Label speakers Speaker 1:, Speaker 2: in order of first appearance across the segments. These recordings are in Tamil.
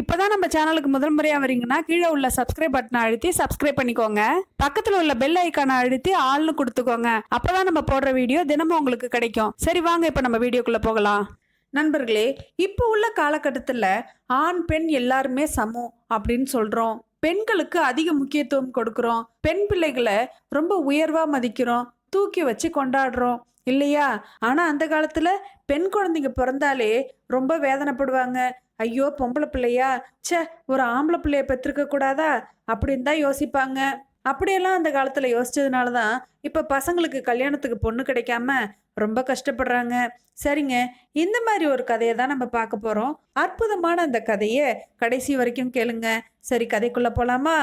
Speaker 1: இப்போதான் நம்ம சேனலுக்கு முதல் முறையாக வரீங்கன்னா கீழே உள்ள சப்ஸ்கிரைப் பட்டனை அழுத்தி சப்ஸ்கிரைப் பண்ணிக்கோங்க. பக்கத்தில் உள்ள பெல் ஐக்கானை அழுத்தி ஆள்னு கொடுத்துக்கோங்க. அப்போதான் நம்ம போடுற வீடியோ தினமும் உங்களுக்கு கிடைக்கும். சரி வாங்க இப்போ நம்ம வீடியோக்குள்ளே போகலாம். நண்பர்களே இப்போ உள்ள காலகட்டத்தில் ஆண் பெண் எல்லாருமே சமம் அப்படின்னு சொல்கிறோம் பெண்களுக்கு அதிக முக்கியத்துவம் கொடுக்குறோம். பெண் பிள்ளைகளை ரொம்ப உயர்வாக மதிக்கிறோம். தூக்கி வச்சு கொண்டாடுறோம். இல்லையா? ஆனால் அந்த காலத்தில் பெண் குழந்தைங்க பிறந்தாலே ரொம்ப வேதனைப்படுவாங்க. ஐயோ பொம்பளை பிள்ளையா? ச்சே ஒரு ஆம்பளை பிள்ளைய பெற்றிருக்க கூடாதா? அப்படின்னு தான் யோசிப்பாங்க. அப்படியெல்லாம் அந்த காலத்தில் யோசிச்சதுனால தான் இப்போ பசங்களுக்கு கல்யாணத்துக்கு பொண்ணு கிடைக்காம ரொம்ப கஷ்டப்படுறாங்க. சரிங்க இந்த மாதிரி ஒரு கதையை தான் நம்ம பார்க்க போகிறோம் அற்புதமான அந்த கதையை கடைசி வரைக்கும் கேளுங்க. சரி கதைக்குள்ளே போகலாமா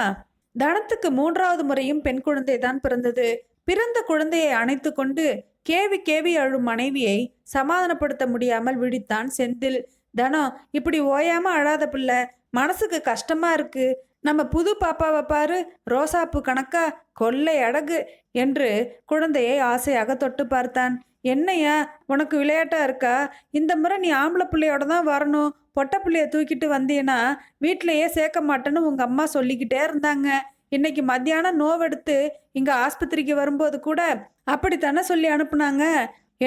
Speaker 1: தனத்துக்கு மூன்றாவது முறையும் பெண் குழந்தை தான் பிறந்தது. பிறந்த குழந்தையை அணைத்து கொண்டு கேவி கேவி அழும் மனைவியை சமாதானப்படுத்த முடியாமல் விழித்தான் செந்தில். தனம் இப்படி ஓயாம அழாத பிள்ளை மனசுக்கு கஷ்டமா இருக்கு. நம்ம புது பாப்பாவை பாரு ரோசாப்பு கணக்கா கொள்ளை அடகு என்று குழந்தையை ஆசையாக தொட்டு பார்த்தான். என்னையா உனக்கு விளையாட்டா இருக்கா? இந்த முறை நீ ஆம்பளை பிள்ளையோட தான் வரணும். பொட்டை பிள்ளைய தூக்கிட்டு வந்தீன்னா வீட்டிலையே சேர்க்க மாட்டேன்னு உங்க அம்மா சொல்லிக்கிட்டே இருந்தாங்க. இன்னைக்கு மத்தியானம் நோவெடுத்து இங்க ஆஸ்பத்திரிக்கு வரும்போது கூட அப்படித்தானே சொல்லி அனுப்புனாங்க?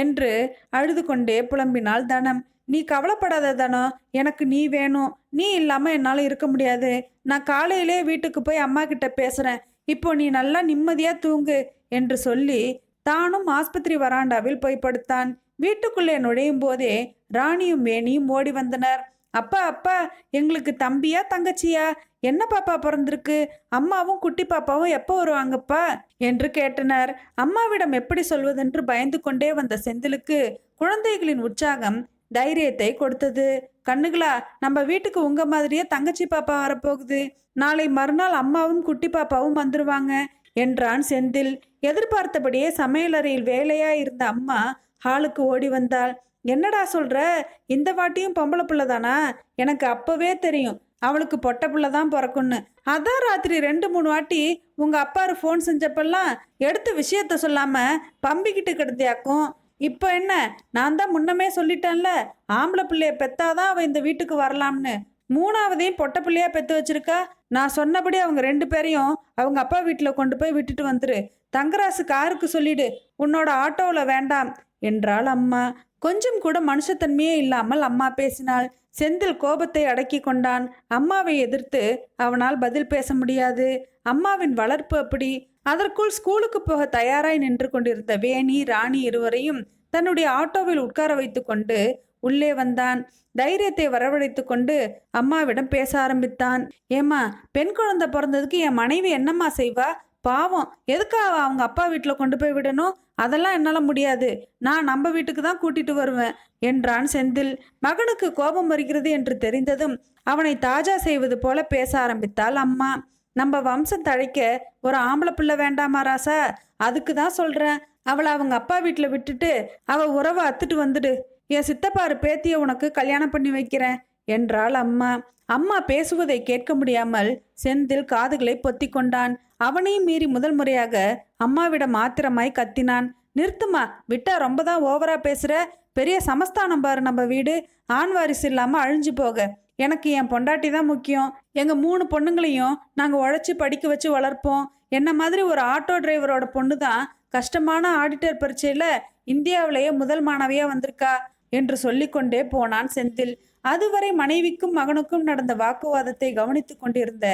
Speaker 1: என்று அழுது கொண்டே புலம்பினாள் தனம். நீ கவலைப்படாத தானோ எனக்கு நீ வேணும். நீ இல்லாமல் என்னால் இருக்க முடியாது. நான் காலையிலே வீட்டுக்கு போய் அம்மா கிட்ட பேசுகிறேன் இப்போ நீ நல்லா நிம்மதியாக தூங்கு என்று சொல்லி தானும் ஆஸ்பத்திரி வராண்டாவில் போய் படுத்தான். வீட்டுக்குள்ளே நுழையும் போதே ராணியும் வேணியும் ஓடி வந்தனர். அப்பா அப்பா எங்களுக்கு தம்பியா தங்கச்சியா? என்ன பாப்பா பிறந்திருக்கு? அம்மாவும் குட்டி பாப்பாவும் எப்போ வருவாங்கப்பா? என்று கேட்டனர். அம்மாவிடம் எப்படி சொல்வதென்று பயந்து கொண்டே வந்த செந்திலுக்கு குழந்தைகளின் உற்சாகம் தைரியத்தை கொடுத்தது. கண்ணுகளா நம்ம வீட்டுக்கு உங்க மாதிரியே தங்கச்சி பாப்பா வரப்போகுது. நாளை மறுநாள் அம்மாவும் குட்டி பாப்பாவும் வந்துருவாங்க என்றான் செந்தில். எதிர்பார்த்தபடியே சமையலறையில் வேலையா இருந்த அம்மா ஹாலுக்கு ஓடி வந்தாள். என்னடா சொல்ற? இந்த வாட்டியும் பொம்பளை பிள்ளை தானா எனக்கு அப்பவே தெரியும். அவளுக்கு பொட்டை பிள்ளை தான் பிறக்கும்னு. அதான் ராத்திரி ரெண்டு மூணு வாட்டி உங்க அப்பாரு ஃபோன் செஞ்சப்பெல்லாம் எடுத்த விஷயத்த சொல்லாம பம்பிக்கிட்டு கிடந்தியாக்கும். இப்போ என்ன? நான் தான் முன்னமே சொல்லிட்டேன்ல ஆம்பளை பிள்ளைய பெத்தாதான் அவ இந்த வீட்டுக்கு வரலாம்னு. மூணாவதையும் பொட்டை பிள்ளையா பெத்து வச்சிருக்கா? நான் சொன்னபடி அவங்க ரெண்டு பேரையும் அவங்க அப்பா வீட்டில் கொண்டு போய் விட்டுட்டு வந்துரு. தங்கராசு காருக்கு சொல்லிடு உன்னோட ஆட்டோவில் வேண்டாம். என்றாள் அம்மா. கொஞ்சம் கூட மனுஷத்தன்மையே இல்லாமல் அம்மா பேசினாள். செந்தில் கோபத்தை அடக்கி கொண்டான். அம்மாவை எதிர்த்து அவனால் பதில் பேச முடியாது. அம்மாவின் வளர்ப்பு அப்படி. அதற்குள் ஸ்கூலுக்கு போக தயாராய் நின்று கொண்டிருந்த வேணி ராணி இருவரையும் தன்னுடைய ஆட்டோவில் உட்கார வைத்துக்கொண்டு உள்ளே வந்தான். தைரியத்தை வரவழைத்து கொண்டு அம்மாவிடம் பேச ஆரம்பித்தான். ஏம்மா பெண் குழந்தை பிறந்ததுக்கு என் மனைவி என்னம்மா செய்வா? பாவம் எதுக்காக அவங்க அப்பா வீட்டில் கொண்டு போய் விடணும்? அதெல்லாம் என்னால் முடியாது. நான் நம்ம வீட்டுக்கு தான் கூட்டிட்டு வருவேன் என்றான் செந்தில். மகனுக்கு கோபம் வருகிறது என்று தெரிந்ததும் அவனை தாஜா செய்வது போல பேச ஆரம்பித்தாள் அம்மா. நம்ம வம்சம் தழைக்க ஒரு ஆம்பளை பிள்ளை வேண்டாமா ராசா? அதுக்கு தான் சொல்கிறேன் அவளை அவங்க அப்பா வீட்டில் விட்டுட்டு அவள் உறவை அத்துட்டு வந்துடு. என் சித்தப்பாரு பேத்திய உனக்கு கல்யாணம் பண்ணி வைக்கிறேன் என்றாள் அம்மா. அம்மா பேசுவதை கேட்க முடியாமல் செந்தில் காதுகளை பொத்தி கொண்டான். அவனையும் மீறி முதல் முறையாக அம்மாவிடம் ஆத்திரமாய் கத்தினான். நிறுத்துமா விட்டா ரொம்ப தான் ஓவரா பேசுற. பெரிய சமஸ்தானம் பாரு நம்ம வீடு. ஆண் வாரிசு இல்லாம அழிஞ்சு போக. எனக்கு என் பொண்டாட்டி தான் முக்கியம். எங்கள் மூணு பொண்ணுங்களையும் நாங்கள் உழைச்சி படிக்க வச்சு வளர்ப்போம். என்ன மாதிரி ஒரு ஆட்டோ டிரைவரோட பொண்ணு தான் கஷ்டமான ஆடிட்டர் பரீட்சையில் இந்தியாவிலேயே முதல் மாணவியாக வந்திருக்கா என்று சொல்லிக்கொண்டே போனான் செந்தில். அதுவரை மனைவிக்கும் மகனுக்கும் நடந்த வாக்குவாதத்தை கவனித்து கொண்டிருந்த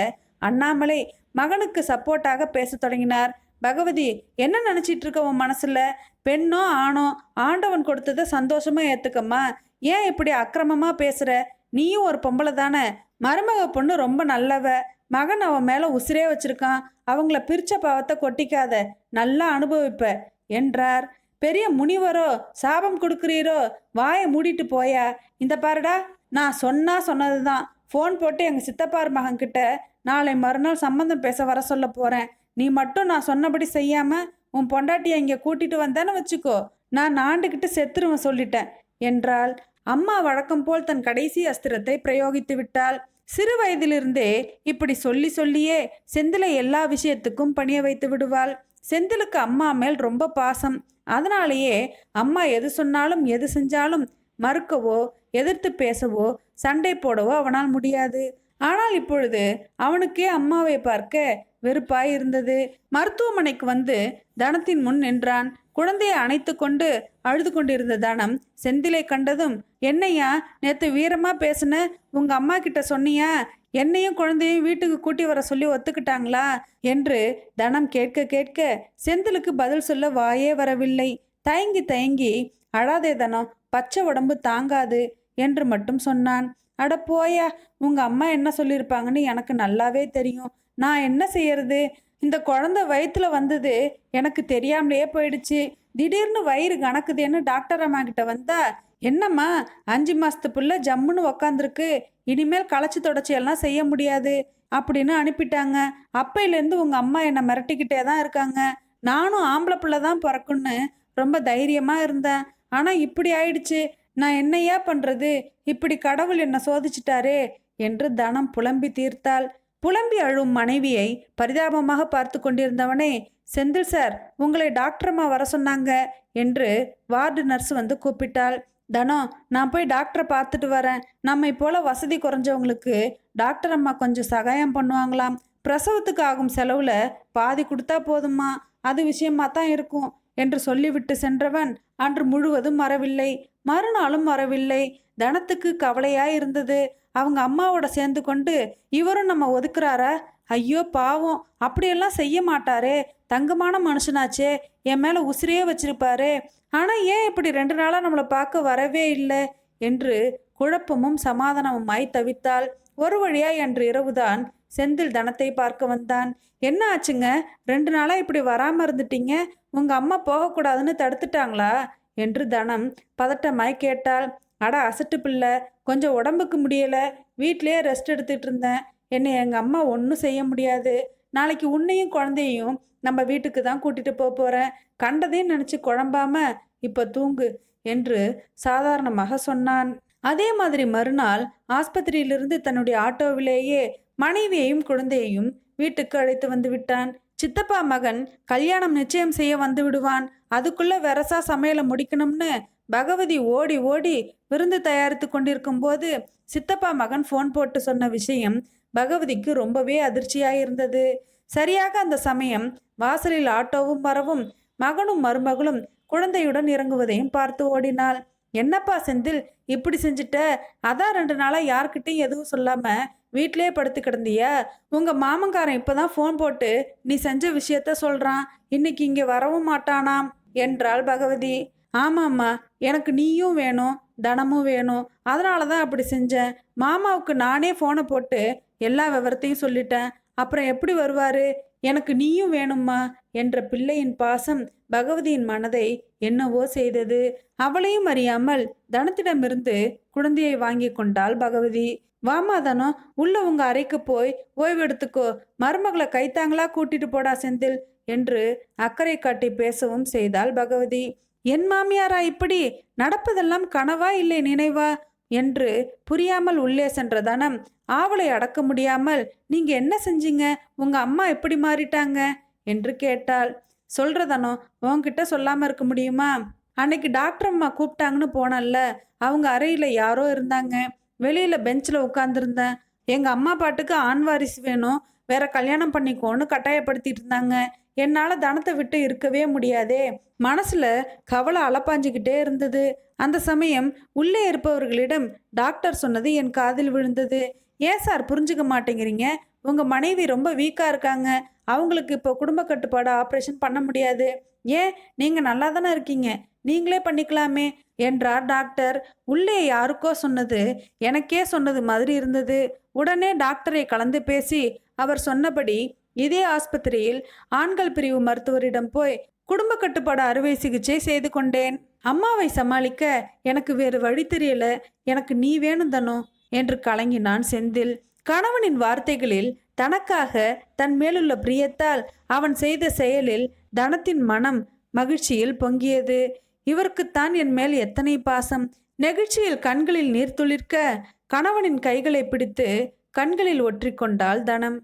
Speaker 1: அண்ணாமலை மகனுக்கு சப்போர்ட்டாக பேசத் தொடங்கினார். பகவதி என்ன நினச்சிட்டு இருக்க உன் மனசில்? பெண்ணோ ஆணோ? ஆண்டவன் கொடுத்ததை சந்தோஷமாக ஏற்றுக்கம்மா ஏன் இப்படி அக்கிரமமாக பேசுகிற நீயும் ஒரு பொம்பளை தானே? மருமக பொண்ணு ரொம்ப நல்லவ. மகன் அவன் மேலே உசிரே வச்சிருக்கான். அவங்கள பிரிச்ச பாவத்தை கொட்டிக்காத. நல்லா அனுபவிப்ப. என்றார். பெரிய முனிவரோ சாபம் கொடுக்குறீரோ? வாயை மூடிட்டு போயா. இந்த பாருடா நான் சொன்னா தான் ஃபோன் போட்டு எங்கள் சித்தப்பார் மகன்கிட்ட நாளை மறுநாள் சம்மந்தம் பேச வர சொல்ல போகிறேன் நீ மட்டும் நான் சொன்னபடி செய்யாமல் உன் பொண்டாட்டியை இங்கே கூட்டிகிட்டு வந்தேன்னு வச்சுக்கோ. நான் நாண்டுகிட்டு செத்துருவேன் சொல்லிட்டேன். என்றாள். அம்மா வழக்கம் போல் தன் கடைசி அஸ்திரத்தை பிரயோகித்து விட்டாள். சிறு வயதிலிருந்தே இப்படி சொல்லி சொல்லியே செந்திலை எல்லா விஷயத்துக்கும் பணிய வைத்து விடுவாள். செந்திலுக்கு அம்மா மேல் ரொம்ப பாசம். அதனாலேயே அம்மா எது சொன்னாலும் எது செஞ்சாலும் மறுக்கவோ எதிர்த்து பேசவோ சண்டை போடவோ அவனால் முடியாது. ஆனால் இப்பொழுது அவனுக்கே அம்மாவை பார்க்க வெறுப்பாய் இருந்தது. மருத்துவமனைக்கு வந்து தனத்தின் முன் நின்றான். குழந்தையை அணைத்து கொண்டு அழுது கொண்டிருந்த தனம் செந்திலை கண்டதும் என்னையா நேத்து வீரமா பேசுன? உங்க அம்மா கிட்ட சொன்னியா? என்னையும் குழந்தையும் வீட்டுக்கு கூட்டி வர சொல்லி ஒத்துக்கிட்டாங்களா? என்று தனம் கேட்க கேட்க செந்திலுக்கு பதில் சொல்ல வாயே வரவில்லை. தயங்கி தயங்கி அழாதே தனம் பச்சை உடம்பு தாங்காது என்று மட்டும் சொன்னான். அட போயா உங்கள் அம்மா என்ன சொல்லியிருப்பாங்கன்னு எனக்கு நல்லாவே தெரியும். நான் என்ன செய்யறது? இந்த குழந்தை வயிற்றுல வந்தது எனக்கு தெரியாமலேயே போயிடுச்சு. திடீர்னு வயிறு கணக்குதேன்னு டாக்டர் அம்மா கிட்ட வந்தா என்னம்மா அஞ்சு மாதத்து புள்ள ஜம்முன்னு உக்காந்துருக்கு. இனிமேல் களைச்சி தொடச்சி எல்லாம் செய்ய முடியாது. அப்படின்னு அனுப்பிட்டாங்க. அப்பையிலேருந்து உங்கள் அம்மா என்னை மிரட்டிக்கிட்டே தான் இருக்காங்க. நானும் ஆம்பளை பிள்ளை தான் பிறக்குன்னு ரொம்ப தைரியமாக இருந்தேன். ஆனால் இப்படி ஆயிடுச்சு. நான் என்னையா பண்றது? இப்படி கடவுள் என்னை சோதிச்சிட்டாரே என்று தனம் புலம்பி தீர்த்தாள். புலம்பி அழும் மனைவியை பரிதாபமாக பார்த்து கொண்டிருந்தவனே செந்தில் சார் உங்களை டாக்டரம்மா வர சொன்னாங்க என்று வார்டு நர்ஸ் வந்து கூப்பிட்டாள். தனம் நான் போய் டாக்டரை பார்த்துட்டு வரேன். நம்மை போல வசதி குறைஞ்சவங்களுக்கு டாக்டர் அம்மா கொஞ்சம் சகாயம் பண்ணுவாங்களாம். பிரசவத்துக்கு ஆகும் செலவில் பாதி கொடுத்தா போதுமா அது விஷயமா தான் இருக்கும். என்று சொல்லிவிட்டு சென்றவன் அன்று முழுவதும் வரவில்லை மறுநாளும் வரவில்லை தனத்துக்கு கவலையாக இருந்தது அவங்க அம்மாவோட சேர்ந்து கொண்டு இவரும் நம்ம ஒதுக்குறாரா? ஐயோ பாவம். அப்படியெல்லாம் செய்ய மாட்டாரே. தங்கமான மனுஷனாச்சே. என் மேலே உசிரியே வச்சிருப்பாரு. ஆனால் ஏன் இப்படி ரெண்டு நாளாக நம்மளை பார்க்க வரவே இல்லை? என்று குழப்பமும் சமாதானமுமாய் தவித்தால் ஒரு வழியாய் அன்று இரவுதான் செந்தில் தனத்தை பார்க்க வந்தான். என்ன ஆச்சுங்க? ரெண்டு நாளாக இப்படி வராம இருந்துட்டீங்க? உங்கள் அம்மா போகக்கூடாதுன்னு தடுத்துட்டாங்களா? என்று தனம் பதட்டமாய் கேட்டாள். அட அசட்டு பிள்ளை. கொஞ்சம் உடம்புக்கு முடியலை. வீட்டிலேயே ரெஸ்ட் எடுத்துகிட்டு இருந்தேன். என்னை எங்கள் அம்மா ஒன்றும் செய்ய முடியாது. நாளைக்கு உன்னையும் குழந்தையும் நம்ம வீட்டுக்கு தான் கூட்டிகிட்டு போக போகிறேன் கண்டதையும் நினச்சி குழம்பாம இப்போ தூங்கு என்று சாதாரணமாக சொன்னான். அதே மாதிரி மறுநாள் ஆஸ்பத்திரியிலிருந்து தன்னுடைய ஆட்டோவிலேயே மனைவியையும் குழந்தையையும் வீட்டுக்கு அழைத்து வந்து விட்டான். சித்தப்பா மகன் கல்யாணம் நிச்சயம் செய்ய வந்து விடுவான். அதுக்குள்ள வெரசா சமையலை முடிக்கணும்னு பகவதி ஓடி ஓடி விருந்து தயாரித்து கொண்டிருக்கும் போது சித்தப்பா மகன் ஃபோன் போட்டு சொன்ன விஷயம் பகவதிக்கு ரொம்பவே அதிர்ச்சியாயிருந்தது. சரியாக அந்த சமயம் வாசலில் ஆட்டோவும் வரவும் மகனும் மருமகளும் குழந்தையுடன் இறங்குவதையும் பார்த்து ஓடினாள். என்னப்பா செந்தில் இப்படி செஞ்சுட்ட? அதான் ரெண்டு நாளாக யார்கிட்டையும் எதுவும் சொல்லாமல் வீட்டிலே படுத்து கிடந்தியா? உங்கள் மாமங்காரன் இப்பதான் ஃபோன் போட்டு நீ செஞ்ச விஷயத்த சொல்கிறான் இன்னைக்கு இங்கே வரவும் மாட்டானாம் என்றாள் பகவதி. ஆமாம்மா எனக்கு நீயும் வேணும் தனமும் வேணும். அதனால தான் அப்படி செஞ்சேன். மாமாவுக்கு நானே ஃபோனை போட்டு எல்லா விவரத்தையும் சொல்லிட்டேன். அப்புறம் எப்படி வருவாரு? எனக்கு நீயும் வேணும்மா என்ற பிள்ளையின் பாசம் பகவதியின் மனதை என்னவோ செய்தது. அவளையும் அறியாமல் தனத்திடமிருந்து குழந்தையை வாங்கி கொண்டாள் பகவதி. வாமா தனம் உள்ள உங்க அறைக்கு போய் ஓய்வெடுத்துக்கோ மருமகளை கைத்தாங்களா? கூட்டிட்டு போடா செந்தில் என்று அக்கறை காட்டி பேசவும் செய்தாள் பகவதி. என் மாமியாரா இப்படி? நடப்பதெல்லாம் கனவா இல்லை நினைவா? என்று புரியாமல் உள்ளே சென்ற தனம் ஆவலை அடக்க முடியாமல் நீங்க என்ன செஞ்சீங்க? உங்க அம்மா எப்படி மாறிட்டாங்க? என்று கேட்டாள். சொல்றதனோ உன்கிட்ட சொல்லாம இருக்க முடியுமா? அன்னைக்கு டாக்டர் அம்மா கூப்பிட்டாங்கன்னு போனல்ல. அவங்க அறையில யாரோ இருந்தாங்க. வெளியில பெஞ்சில் உட்காந்துருந்தேன் எங்க அம்மா பாட்டுக்கு ஆண் வாரிசு வேணும். வேற கல்யாணம் பண்ணிக்கோன்னு கட்டாயப்படுத்திட்டு இருந்தாங்க என்னால தனத்தை விட்டு இருக்கவே முடியாதே. மனசுல கவலை அலப்பாஞ்சுக்கிட்டே இருந்தது. அந்த சமயம் உள்ளே இருப்பவர்களிடம் டாக்டர் சொன்னது என் காதில் விழுந்தது. ஏன் சார் புரிஞ்சுக்க மாட்டேங்கிறீங்க? உங்க மனைவி ரொம்ப வீக்கா இருக்காங்க. அவங்களுக்கு இப்போ குடும்ப கட்டுப்பாடு ஆப்ரேஷன் பண்ண முடியாது. ஏன்? நீங்க நல்லா தானே இருக்கீங்க. நீங்களே பண்ணிக்கலாமே என்றார் டாக்டர். உள்ளே யாருக்கோ சொன்னது எனக்கே சொன்னது மாதிரி இருந்தது. உடனே டாக்டரை கலந்து பேசி அவர் சொன்னபடி இதே ஆஸ்பத்திரியில் ஆண்கள் பிரிவு மருத்துவரிடம் போய் குடும்ப கட்டுப்பாடு அறுவை சிகிச்சை செய்து கொண்டேன். அம்மாவை சமாளிக்க எனக்கு வேறு வழி தெரியல. எனக்கு நீ வேணும் தனோ என்று கலங்கினான் செந்தில். கணவனின் வார்த்தைகளில் தனக்காக தன் மேலுள்ள பிரியத்தால் அவன் செய்த செயலில் தனத்தின் மனம் மகிழ்ச்சியில் பொங்கியது. இவருக்குத்தான் என் மேல் எத்தனை பாசம். நெகிழ்ச்சியில் கண்களில் நீர் துளிர்க்க கணவனின் கைகளை பிடித்து கண்களில் ஒற்றிக்கொண்டாள் தனம்.